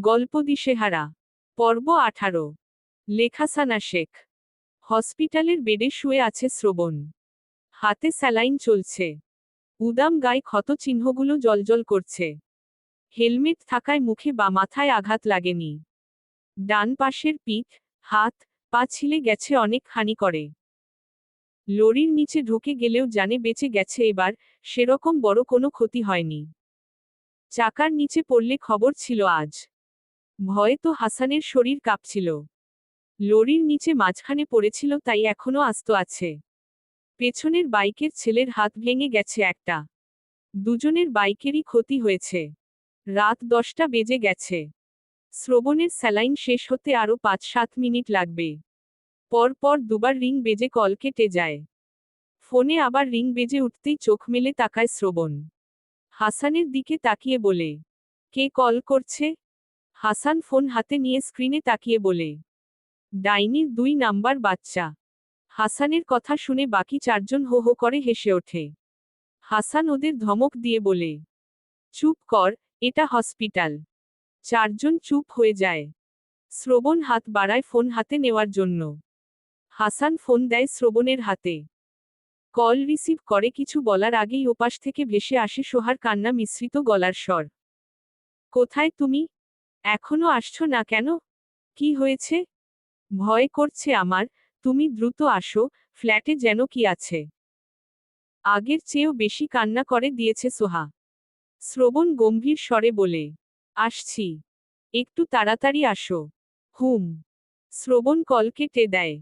গল্প দিশেহারা পর্ব আঠারো। লেখা সানা শেখ। হসপিটালের বেডে শুয়ে আছে শ্রবণ। হাতে স্যালাইন চলছে। উদাম গায়ে ক্ষত চিহ্নগুলো জলজল করছে। হেলমেট থাকায় মুখে বা মাথায় আঘাত লাগেনি। ডান পাশের পিঠ, হাত, পা ছিলে গেছে অনেক হানি করে। লরির নিচে ঢুকে গেলেও জানে বেঁচে গেছে এবার, সেরকম বড় কোনো ক্ষতি হয়নি। চাকার নিচে পড়লে খবর ছিল আজ। ভয়ে তো হাসানের শরীর কাঁপছিল। লরির নিচে মাঝখানে পড়েছিল তাই এখনও আস্ত আছে। পেছনের বাইকের ছেলের হাত ভেঙে গেছে একটা। দুজনের বাইকেরই ক্ষতি হয়েছে। রাত দশটা বেজে গেছে। শ্রবণের স্যালাইন শেষ হতে আরও পাঁচ সাত মিনিট লাগবে। পর পর দুবার রিং বেজে কল কেটে যায়। ফোনে আবার রিং বেজে উঠতেই চোখ মেলে তাকায় শ্রবণ। হাসানের দিকে তাকিয়ে বলে, কে কল করছে? হাসান ফোন হাতে নিয়ে স্ক্রিনে তাকিয়ে বলে ডাইনির দুই নাম্বার বাচ্চা। হাসানের কথা শুনে বাকি চারজন হো হো করে হেসে ওঠে। হাসান ওদের ধমক দিয়ে বলে, চুপ কর, এটা হসপিটাল। চারজন চুপ হয়ে যায়। শ্রবণ হাত বাড়ায় ফোন হাতে নেওয়ার জন্য। হাসান ফোন দেয় শ্রবণের হাতে। কল রিসিভ করে কিছু বলার আগেই ওপাশ থেকে ভেসে আসে সোহার কান্না মিশ্রিত গলার স্বর। কোথায় তুমি? এখনও আসছো না কেন? কি হয়েছে? ভয় করছে আমার, তুমি দ্রুত আসো, ফ্ল্যাটে যেন কি আছে। আগের চেয়েও বেশি কান্না করে দিয়েছে সোহা। শ্রবণ গম্ভীর স্বরে বলে, আসছি। একটু তাড়াতাড়ি আসো। হুম। শ্রবণ কল কেটে দেয়।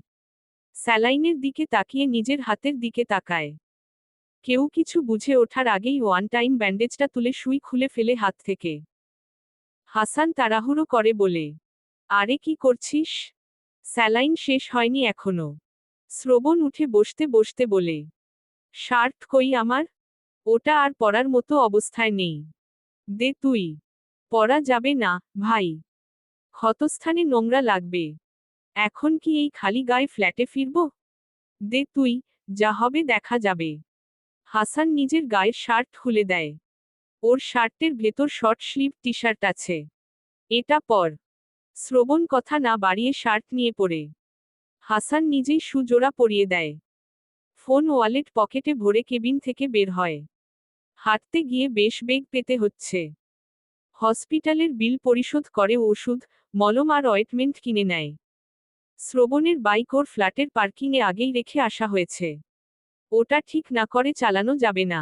স্যালাইনের দিকে তাকিয়ে নিজের হাতের দিকে তাকায়। কেউ কিছু বুঝে ওঠার আগেই ওয়ান টাইম ব্যান্ডেজটা তুলে সুই খুলে ফেলে হাত থেকে। হাসান তাড়াহুড়ো করে বলে, আরে কি করছিস? স্যালাইন শেষ হয়নি এখনও। শ্রবণ উঠে বসতে বসতে বলে, শার্ট কই আমার? ওটা আর পরার মতো অবস্থায় নেই। দে তুই। পরা যাবে না, ভাই। ক্ষতস্থানে নোংরা লাগবে। এখন কি এই খালি গায়ে ফ্ল্যাটে ফিরব? দে তুই, যা হবে দেখা যাবে। হাসান নিজের গায়ের শার্ট খুলে দেয়। ওর শার্টের ভেতর শর্ট স্লিভ টি শার্ট আছে। এটা পর। শ্রবণ কথা না বাড়িয়ে শার্ট নিয়ে পড়ে। হাসান নিজেই সুজোড়া পরিয়ে দেয়। ফোন ওয়ালেট পকেটে ভরে কেবিন থেকে বের হয়। হাঁটতে গিয়ে বেশ বেগ পেতে হচ্ছে। হসপিটালের বিল পরিশোধ করে ওষুধ, মলম আর অয়েটমেন্ট কিনে নেয়। শ্রবণের বাইক ওর ফ্ল্যাটের পার্কিংয়ে আগেই রেখে আসা হয়েছে। ওটা ঠিক না করে চালানো যাবে না।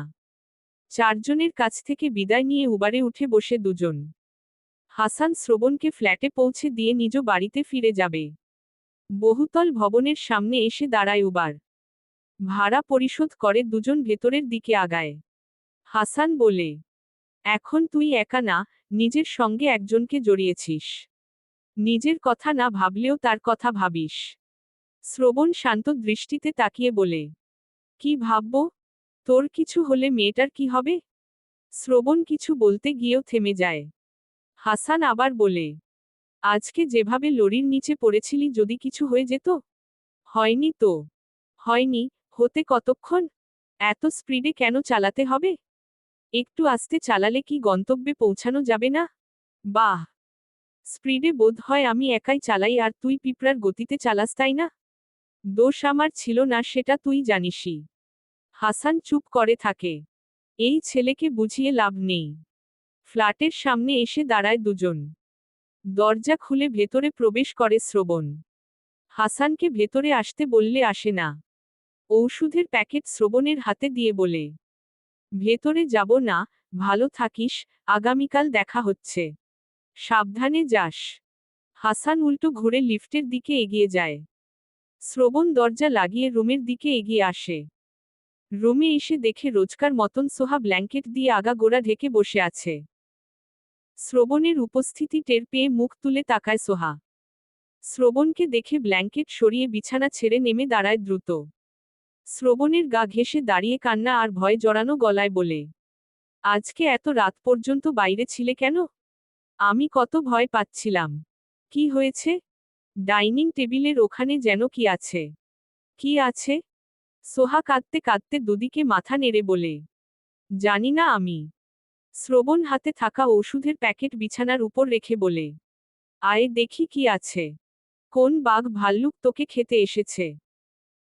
চারজনের কাছ থেকে বিদায় নিয়ে উবারে উঠে বসে দুজন। হাসান শ্রবণকে ফ্ল্যাটে পৌঁছে দিয়ে নিজ বাড়িতে ফিরে যাবে। বহুতল ভবনের সামনে এসে দাঁড়ায় উবার। ভাড়া পরিশোধ করে দুজন ভেতরের দিকে আগায়। হাসান বলে, এখন তুই একা না, নিজের সঙ্গে একজনকে জড়িয়েছিস। নিজের কথা না ভাবলেও তার কথা ভাবিস। শ্রবণ শান্ত দৃষ্টিতে তাকিয়ে বলে, কি ভাবব? তোর কিছু হলে মেয়েটার কি হবে? শ্রবণ কিছু বলতে গিয়েও থেমে যায়। হাসান আবার বলে, আজকে যেভাবে লরির নিচে পড়েছিলি যদি কিছু হয়ে যেত? হয়নি তো। হয়নি? হতে কতক্ষণ? এত স্পিডে কেন চালাতে হবে? একটু আস্তে চালালে কি গন্তব্যে পৌঁছানো যাবে না? বাহ! স্পিডে বোধ হয় আমি একাই চালাই আর তুই পিঁপড়ার গতিতে চালাস, তাই না? দোষ আমার ছিল না, সেটা তুই জানিসই। হাসান চুপ করে থাকে। এই ছেলেকে বুঝিয়ে লাভ নেই। ফ্ল্যাটের সামনে এসে দাঁড়ায় দুজন। দরজা খুলে ভেতরে প্রবেশ করে শ্রবণ। হাসানকে ভেতরে আসতে বললে আসে না। ঔষধের প্যাকেট শ্রবণের হাতে দিয়ে বলে, ভেতরে যাব না, ভালো থাকিস, আগামীকাল দেখা হচ্ছে। সাবধানে যাস। হাসান উল্টো ঘুরে লিফটের দিকে এগিয়ে যায়। শ্রবণ দরজা লাগিয়ে রুমের দিকে এগিয়ে আসে। রুমে এসে দেখে রোজকার মতন সোহা ব্ল্যাঙ্কেট দিয়ে আগা গোড়া ঢেকে বসে আছে। শ্রবণের উপস্থিতি টের পেয়ে মুখ তুলে তাকায় সোহা। শ্রবণকে দেখে ব্ল্যাঙ্কেট সরিয়ে বিছানা ছেড়ে নেমে দাঁড়ায় দ্রুত। শ্রবণের গা ঘেঁষে দাঁড়িয়ে কান্না আর ভয় জড়ানো গলায় বলে, আজকে এত রাত পর্যন্ত বাইরে ছিলে কেন? আমি কত ভয় পাচ্ছিলাম। কি হয়েছে? ডাইনিং টেবিলের ওখানে যেন কি আছে? কি আছে? সোহা কাঁদতে কাঁদতে দুদিকে মাথা নেড়ে বলে, জানি না আমি। শ্রবণ হাতে থাকা ওষুধের প্যাকেট বিছানার উপর রেখে বলে, আয় দেখি কি আছে। কোন বাঘ ভাল্লুক তোকে খেতে এসেছে?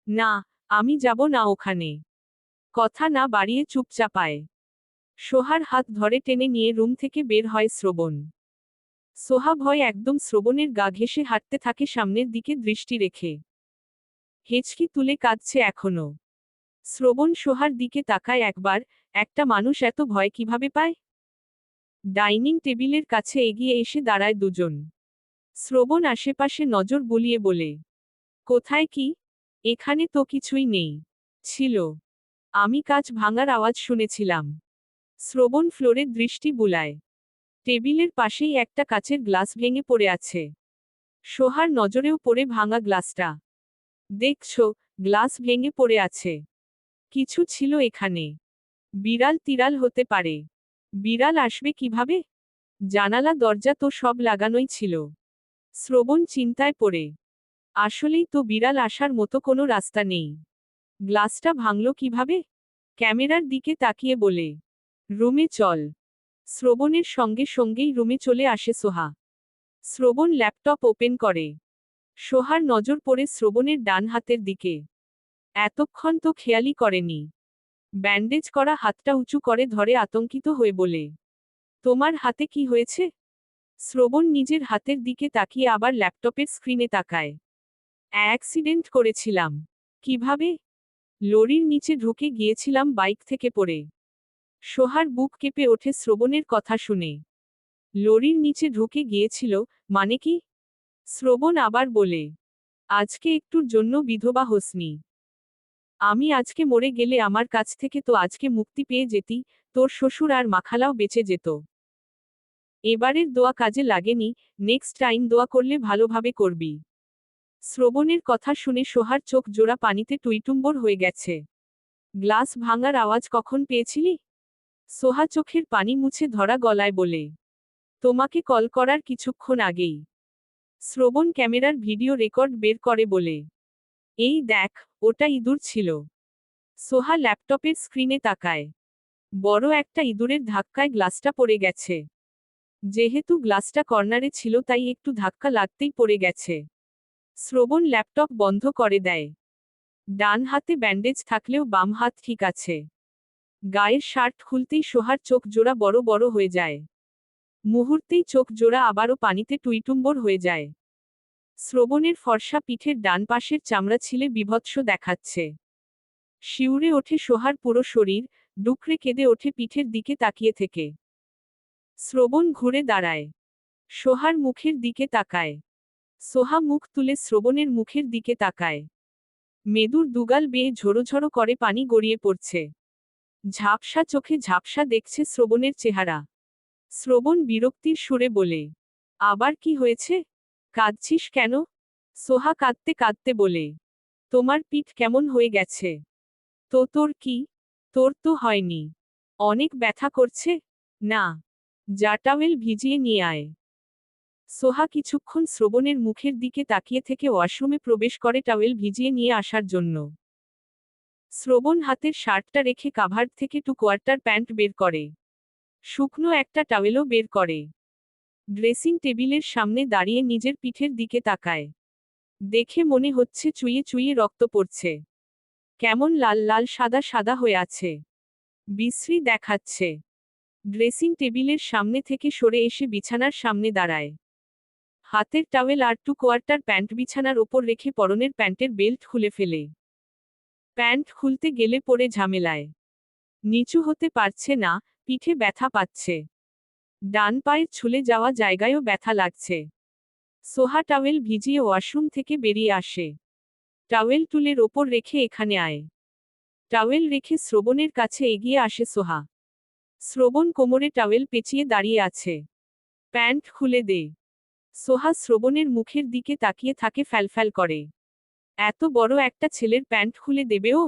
না, আমি যাব না ওখানে। কথা না বাড়িয়ে চুপচাপায় সোহার হাত ধরে টেনে নিয়ে রুম থেকে বের হয় শ্রবণ। সোহা ভয় একদম শ্রবণের গা ঘেঁষে হাঁটতে থাকে সামনের দিকে দৃষ্টি রেখে। হেঁচকি তুলে কাঁদছে এখনও শ্রবণ সোহার দিকে তাকায় একবার, একটা মানুষ এত ভয় কীভাবে পায়? ডাইনিং টেবিলের কাছে এগিয়ে এসে দাঁড়ায় দুজন। শ্রবণ আশেপাশে নজর বলিয়ে বলে, কোথায় কি? এখানে তো কিছুই নেই। ছিল। আমি কাজ ভাঙার আওয়াজ শুনেছিলাম শ্রবণ ফ্লোরে দৃষ্টি বুলায়। টেবিলের পাশেই একটা কাচের গ্লাস ভেঙে পড়ে আছে। সোহার নজরেও পড়ে ভাঙা গ্লাসটা। দেখছ, গ্লাস ভেঙে পড়ে আছে। কিছু ছিল এখানে। বিড়াল তিরাল হতে পারে। বিড়াল আসবে কীভাবে? জানালা, দরজা তো সব লাগানোই ছিল। শ্রবণ চিন্তায় পড়ে। আসলেই তো বিড়াল আসার মতো কোনো রাস্তা নেই। গ্লাসটা ভাঙল কীভাবে? ক্যামেরার দিকে তাকিয়ে বলে, রুমে চল। শ্রবণের সঙ্গে সঙ্গেই রুমে চলে আসে সোহা। শ্রবণ ল্যাপটপ ওপেন করে। সোহার নজর পড়ে শ্রবণের ডান হাতের দিকে। এতক্ষণ তো খেয়ালই করেনি। ব্যান্ডেজ করা হাতটা উঁচু করে ধরে আতঙ্কিত হয়ে বলে, তোমার হাতে কি হয়েছে? শ্রবণ নিজের হাতের দিকে তাকিয়ে আবার ল্যাপটপের স্ক্রিনে তাকায়। অ্যাক্সিডেন্ট করেছিলাম। কীভাবে? লরির নিচে ঢুকে গিয়েছিলাম বাইক থেকে পড়ে। সোহার বুক কেঁপে ওঠে শ্রবণের কথা শুনে। লরির নিচে ঢুকে গিয়েছিল মানে কি? শ্রবণ আবার বলে, আজকে একটুর জন্য বিধবা হোসনি। আমি আজকে মরে গেলে আমার কাছ থেকে তো আজকে মুক্তি পেয়ে যেতি, তোর শ্বশুর আর মাখালাও বেঁচে যেত। এবারের দোয়া কাজে লাগেনি নেক্সট টাইম দোয়া করলে ভালোভাবে করবি। শ্রবণের কথা শুনে সোহার চোখ জোড়া পানিতে টুইটুম্বর হয়ে গেছে। গ্লাস ভাঙার আওয়াজ কখন পেয়েছিলি? সোহা চোখের পানি মুছে ধরা গলায় বলে, তোমাকে কল করার কিছুক্ষণ আগেই। শ্রবণ ক্যামেরার ভিডিও রেকর্ড বের করে বলে, এই দেখ, ওটা ইঁদুর ছিল। সোহা ল্যাপটপের স্ক্রিনে তাকায়। বড় একটা ইঁদুরের ধাক্কায় গ্লাসটা পড়ে গেছে। যেহেতু গ্লাসটা কর্নারে ছিল তাই একটু ধাক্কা লাগতেই পড়ে গেছে। শ্রবণ ল্যাপটপ বন্ধ করে দেয়। ডান হাতে ব্যান্ডেজ থাকলেও বাম হাত ঠিক আছে। গায়ের শার্ট খুলতেই সোহার চোখ জোড়া বড় বড় হয়ে যায়। মুহূর্তেই চোখ জোড়া আবারও পানিতে টুইটুম্বর হয়ে যায়। শ্রবণের ফর্সা পিঠের ডান পাশের চামড়া ছিলে বিভৎস দেখাচ্ছে। শিউরে ওঠে সোহার পুরো শরীর, ডুকরে কেঁদে ওঠে পিঠের দিকে তাকিয়ে থেকে। শ্রবণ ঘুরে দাঁড়ায়। সোহার মুখের দিকে তাকায়। সোহা মুখ তুলে শ্রবণের মুখের দিকে তাকায়। মেদুর দুগাল বেয়ে ঝোড়ো করে পানি গড়িয়ে পড়ছে। ঝাপসা চোখে ঝাপসা দেখছে শ্রবণের চেহারা। শ্রবণ বিরক্তির সুরে বলে, আবার কি হয়েছে? কাঁদছিস কেন? সোহা কাঁদতে কাঁদতে বলে, তোমার পিঠ কেমন হয়ে গেছে? তো তোর কি? তোর তো হয়নি। অনেক ব্যথা করছে? না। জাটাওয়েল ভিজিয়ে নিয়ে আয় সোহা কিছুক্ষণ শ্রবণের মুখের দিকে তাকিয়ে থেকে ওয়াশরুমে প্রবেশ করে টাওয়েল ভিজিয়ে নিয়ে আসার জন্য। শ্রবণ হাতের শার্টটা রেখে কাভার থেকে টু কোয়ার্টার প্যান্ট বের করে। শুকনো একটা টাওয়েলও বের করে। ড্রেসিং টেবিলের সামনে দাঁড়িয়ে নিজের পিঠের দিকে তাকায়। দেখে মনে হচ্ছে চুইয়ে চুইয়ে রক্ত পড়ছে। কেমন লাল লাল সাদা সাদা হয়ে আছে। বিশ্রী দেখাচ্ছে। ড্রেসিং টেবিলের সামনে থেকে সরে এসে বিছানার সামনে দাঁড়ায়। হাতের টাওয়েল আর টু কোয়ার্টার প্যান্ট বিছানার ওপর রেখে পরনের প্যান্টের বেল্ট খুলে ফেলে। প্যান্ট খুলতে গেলে পরে ঝামেলায়। নিচু হতে পারছে না পিঠে ব্যথা পাচ্ছে। ডান পায়ের ছুলে যাওয়া জায়গায়ও ব্যথা লাগছে। সোহা টাওয়েল ভিজিয়ে ওয়াশরুম থেকে বেরিয়ে আসে। টাওয়েল টুলের ওপর রেখে এখানে আয়। টাওয়েল রেখে শ্রবণের কাছে এগিয়ে আসে সোহা। শ্রবণ কোমরে টাওয়েল পেঁচিয়ে দাঁড়িয়ে আছে। প্যান্ট খুলে দে। সোহা শ্রবণের মুখের দিকে তাকিয়ে থাকে ফ্যালফ্যাল করে। এত বড় একটা ছেলের প্যান্ট খুলে দেবে ও?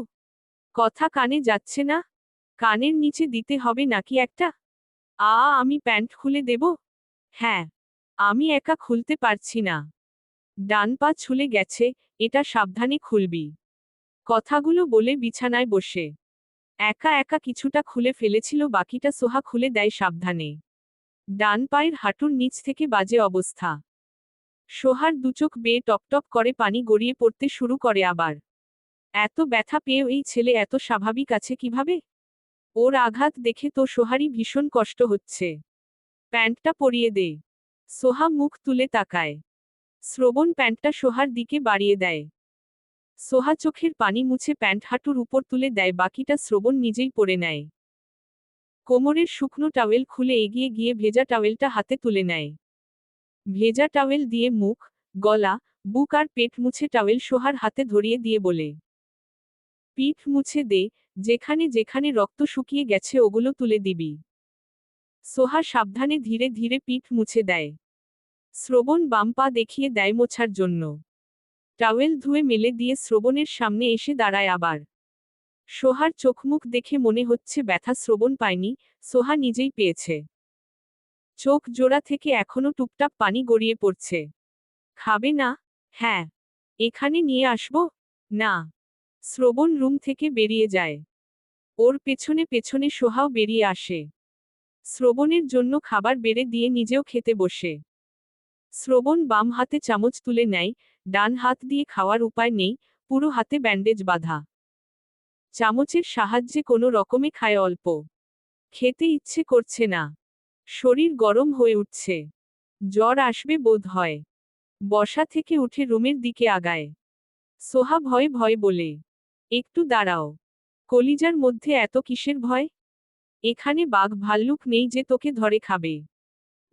কথা কানে যাচ্ছে না? কানের নিচে দিতে হবে নাকি একটা? আ, আমি প্যান্ট খুলে দেব? হ্যাঁ। আমি একা খুলতে পারছি না। ডান পা ছুলে গেছে, এটা সাবধানে খুলবি। কথাগুলো বলে বিছানায় বসে। একা একা কিছুটা খুলে ফেলেছিল, বাকিটা সোহা খুলে দেয় সাবধানে। ডান পায়ের হাঁটুর নিচ থেকে বাজে অবস্থা। সোহার দুচোখ বেয়ে টপটপ করে পানি গড়িয়ে পড়তে শুরু করে আবার। এত ব্যথা পেয়েও এই ছেলে এত স্বাভাবিক আছে কীভাবে? ওর আঘাত দেখে তো সোহারি ভীষণ কষ্ট হচ্ছে। প্যান্টটা পরিয়ে দে। সোহা মুখ তুলে তাকায়। শ্রবণ প্যান্টটা সোহার দিকে বাড়িয়ে দেয়। সোহা চোখের পানি মুছে প্যান্ট হাঁটুর উপর তুলে দেয়, বাকিটা শ্রবণ নিজেই পরে নেয়। কোমরের শুকনো টাওয়েল খুলে এগিয়ে গিয়ে ভেজা টাওয়েলটা হাতে তুলে নেয়। ভেজা টাওয়েল দিয়ে মুখ, গলা, বুক আর পেট মুছে টাওয়েল সোহার হাতে ধরিয়ে দিয়ে বলে, পিঠ মুছে দে যেখানে যেখানে রক্ত শুকিয়ে গেছে ওগুলো তুলে দিবি। সোহা সাবধানে ধীরে ধীরে পিঠ মুছে দেয়। শ্রবণ বাম পা দেখিয়ে দেয় মোছার জন্য। টাওয়েল ধুয়ে মেলে দিয়ে শ্রবণের সামনে এসে দাঁড়ায় আবার। সোহার চোখমুখ দেখে মনে হচ্ছে ব্যথা শ্রবণ পায়নি, সোহা নিজেই পেয়েছে। চোখ জোড়া থেকে এখনও টুপটাপ পানি গড়িয়ে পড়ছে। খাবে না? হ্যাঁ। এখানে নিয়ে আসব? না। শ্রবণ রুম থেকে বেরিয়ে যায়। ওর পেছনে পেছনে সোহাও বেরিয়ে আসে। শ্রবণের জন্য খাবার বেড়ে দিয়ে নিজেও খেতে বসে। শ্রবণ বাম হাতে চামচ তুলে নেয়, ডান হাত দিয়ে খাওয়ার উপায় নেই, পুরো হাতে ব্যান্ডেজ বাঁধা। চামচের সাহায্যে কোনো রকমে খায় অল্প। খেতে ইচ্ছে করছে না। শরীর গরম হয়ে উঠছে। জ্বর আসবে বোধ হয়। বসা থেকে উঠে রুমের দিকে আগায়। সোহা ভয় ভয় বলে একটু দাঁড়াও। কলিজার মধ্যে এত কিসের ভয়? এখানে বাঘ ভাল্লুক নেই যে তোকে ধরে খাবে।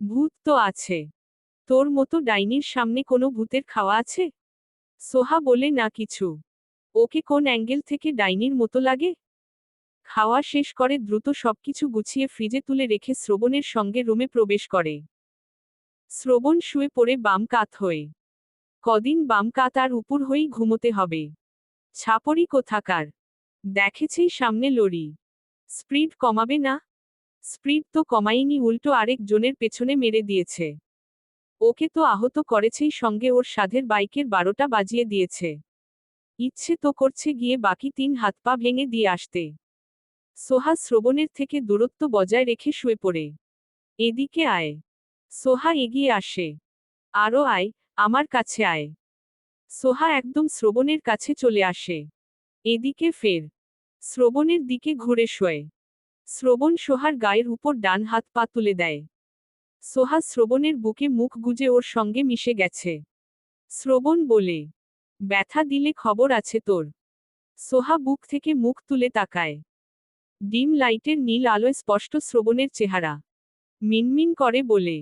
ভূত তো আছে। তোর মতো ডাইনির সামনে কোনো ভূতের খাওয়া আছে? সোহা বলে, না কিছু। ওকে কোন অ্যাঙ্গেল থেকে ডাইনির মতো লাগে? খাওয়া শেষ করে দ্রুত সবকিছু গুছিয়ে ফ্রিজে তুলে রেখে শ্রবণের সঙ্গে রুমে প্রবেশ করে। শ্রবণ শুয়ে পড়ে বাম কাত হয়ে। কদিন বাম কাত আর উপর হয়েই ঘুমোতে হবে। ছাপড়ি কোথাকার? দেখেছেই সামনে লড়ি। স্প্রিড কমাবে না? স্প্রিড তো কমাইনি উল্টো আরেক জনের পেছনে মেরে দিয়েছে। ওকে তো আহত করেছেই, সঙ্গে ওর সাধের বাইকের বারোটা বাজিয়ে দিয়েছে। ইচ্ছে তো করছে গিয়ে বাকি তিন হাত পা ভেঙে দিয়ে আসতে। সোহা শ্রবণের থেকে দূরত্ব বজায় রেখে শুয়ে পড়ে। এদিকে আয়। সোহা এগিয়ে আসে। আরও আয়, আমার কাছে আয়। সোহা একদম শ্রবণের কাছে চলে আসে। এদিকে ফের। শ্রবণের দিকে ঘুরে শোয়। শ্রবণ সোহার গায়ের উপর ডান হাত পা তুলে দেয়। সোহা শ্রবণের বুকে মুখ গুজে ওর সঙ্গে মিশে গেছে। শ্রবণ বলে, ব্যথা দিলে খবর আছে তোর। সোহা বুক থেকে মুখ তুলে তাকায়। ডিম লাইটের নীল আলোয় স্পষ্ট শ্রবণের চেহারা। মিনমিন করে বলে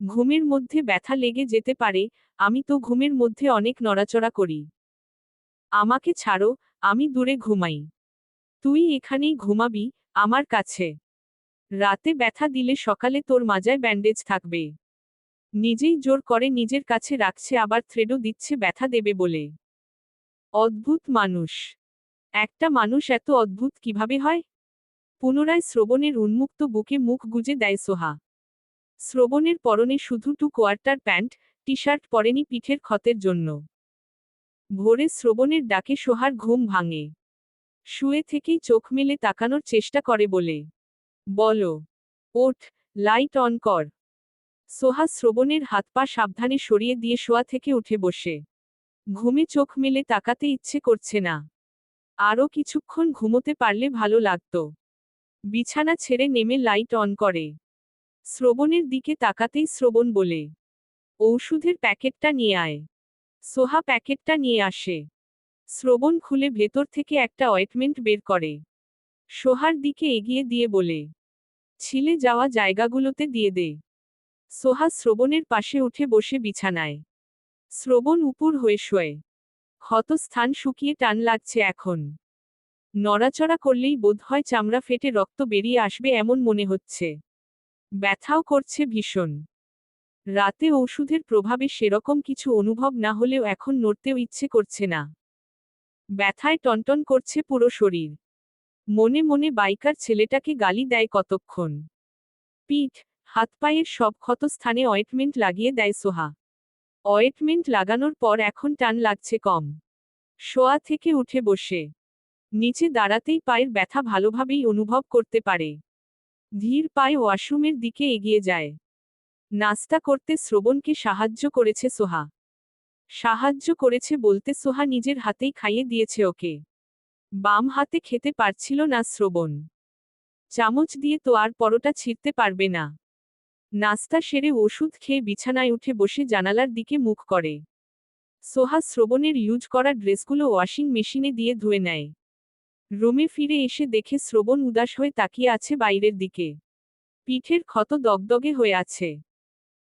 ঘুমের মধ্যে ব্যথা লেগে যেতে পারে, আমি তো ঘুমের মধ্যে অনেক নড়াচড়া করি। আমাকে ছাড়ো, আমি দূরে ঘুমাই। তুই এখানেই ঘুমাবি, আমার কাছে। রাতে ব্যথা দিলে সকালে তোর মাজায় ব্যান্ডেজ থাকবে। নিজেই জোর করে নিজের কাছে রাখছে, আবার থ্রেডও দিচ্ছে, ব্যথা দেবে বলে। অদ্ভুত মানুষ। একটা মানুষ এত অদ্ভুত কীভাবে হয়? পুনরায় শ্রবণের উন্মুক্ত বুকে মুখ গুজে দেয় সোহা। শ্রবণের পরনে শুধু two quarter pant T shirt পরেনি পিঠের ক্ষতের জন্য। ভোরে শ্রবণের ডাকে সোহার ঘুম ভাঙে। শুয়ে থেকেই চোখ মেলে তাকানোর চেষ্টা করে বলে, বলো, ওঠ, লাইট অন কর। সোহা শ্রবণের হাত পা সাবধানে সরিয়ে দিয়ে শোয়া থেকে উঠে বসে। ঘুমে চোখ মেলে তাকাতে ইচ্ছে করছে না। আরও কিছুক্ষণ ঘুমোতে পারলে ভালো লাগত। বিছানা ছেড়ে নেমে লাইট অন করে। শ্রবণের দিকে তাকাতেই শ্রবণ বলে, ঔষধের প্যাকেটটা নিয়ে আয়। সোহা প্যাকেটটা নিয়ে আসে। শ্রবণ খুলে ভেতর থেকে একটা অয়েটমেন্ট বের করে। সোহার দিকে এগিয়ে দিয়ে বলে, ছিলে যাওয়া জায়গাগুলোতে দিয়ে দে। সোহা শ্রবণের পাশে উঠে বসে বিছানায়। শ্রবণ উপর হয়ে শোয়। স্থান শুকিয়ে টান লাগছে এখন। নড়াচড়া করলেই বোধহয় চামড়া ফেটে রক্ত বেরিয়ে আসবে এমন মনে হচ্ছে। ব্যথাও করছে ভীষণ। রাতে ওষুধের প্রভাবে সেরকম কিছু অনুভব না হলেও এখন নড়তেও ইচ্ছে করছে না। ব্যথায় টনটন করছে পুরো শরীর। মনে মনে বাইকার ছেলেটাকে গালি দেয় কতক্ষণ। পিঠ, হাত পায়ের সব ক্ষত স্থানে অয়েটমেন্ট লাগিয়ে দেয় সোহা। অয়েটমেন্ট লাগানোর পর এখন টান লাগছে কম। শোয়া থেকে উঠে বসে। নিচে দাঁড়াতেই পায়ের ব্যথা ভালোভাবেই অনুভব করতে পারে। ধীর পায়ে ওয়াশরুমের দিকে এগিয়ে যায়। নাস্তা করতে শ্রবণকে সাহায্য করেছে সোহা। সাহায্য করেছে বলতে সোহা নিজের হাতেই খাইয়ে দিয়েছে ওকে। বাম হাতে খেতে পারছিল না শ্রবণ। চামচ দিয়ে তো আর পরোটা ছিঁড়তে পারবে না। নাস্তা সেরে ওষুধ খেয়ে বিছানায় উঠে বসে জানালার দিকে মুখ করে। সোহা শ্রবণের ইউজ করা ড্রেসগুলো ওয়াশিং মেশিনে দিয়ে ধুয়ে নেয়। রুমে ফিরে এসে দেখে শ্রবণ উদাস হয়ে তাকিয়ে আছে বাইরের দিকে। পিঠের ক্ষত দগদগে হয়ে আছে।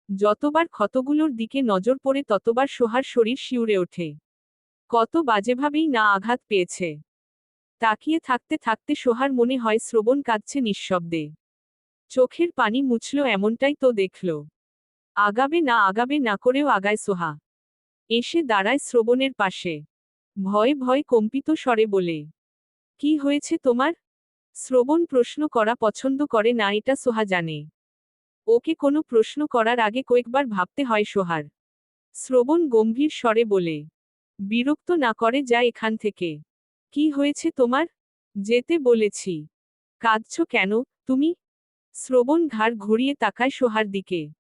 যতবার ক্ষতগুলোর দিকে নজর পড়ে ততবার সোহার শরীর শিউরে ওঠে। কত বাজেভাবেই না আঘাত পেয়েছে। তাকিয়ে থাকতে থাকতে সোহার মনে হয় শ্রবণ কাঁদছে নিঃশব্দে। চোখের পানি মুছল এমনটাই তো দেখল। আগাবে না আগাবে না করেও আগায় সোহা। এসে দাঁড়ায় শ্রবণের পাশে। ভয় ভয় কম্পিত স্বরে বলে কি হয়েছে তোমার? শ্রবণ প্রশ্ন করা পছন্দ করে না, এটা সোহা জানে। ওকে কোনো প্রশ্ন করার আগে কয়েকবার ভাবতে হয় সোহার। শ্রবণ গম্ভীর স্বরে বলে, বিরক্ত না করে যা এখান থেকে। কি হয়েছে তোমার? যেতে বলেছি। কাঁদছ কেন, তুমি? শ্রবণ ঘাড় ঘুরিয়ে তাকায় সোহার দিকে।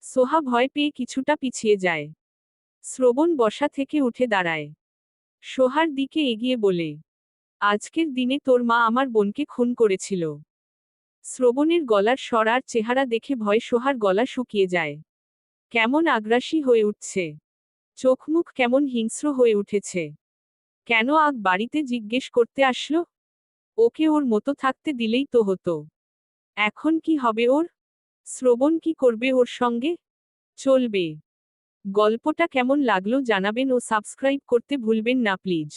সোহা ভয় পেয়ে কিছুটা পিছিয়ে যায়। শ্রবণ বসা থেকে উঠে দাঁড়ায়। সোহার দিকে এগিয়ে বলে আজকের দিনে তোর মা আমার বোনকে খুন করেছিল। শ্রবণের গলার স্বর আর চেহারা দেখে ভয় সোহার গলা শুকিয়ে যায়। কেমন আগ্রাসী হয়ে উঠছে। চোখমুখ কেমন হিংস্র হয়ে উঠেছে। কেন আগ বাড়িতে জিজ্ঞেস করতে আসলো? ওকে ওর মতো থাকতে দিলেই তো হতো। এখন কি হবে ওর? শ্রবণ কি করবে ওর সঙ্গে? চলবে। গল্পটা কেমন লাগল জানাবেন ও সাবস্ক্রাইব করতে ভুলবেন না প্লিজ।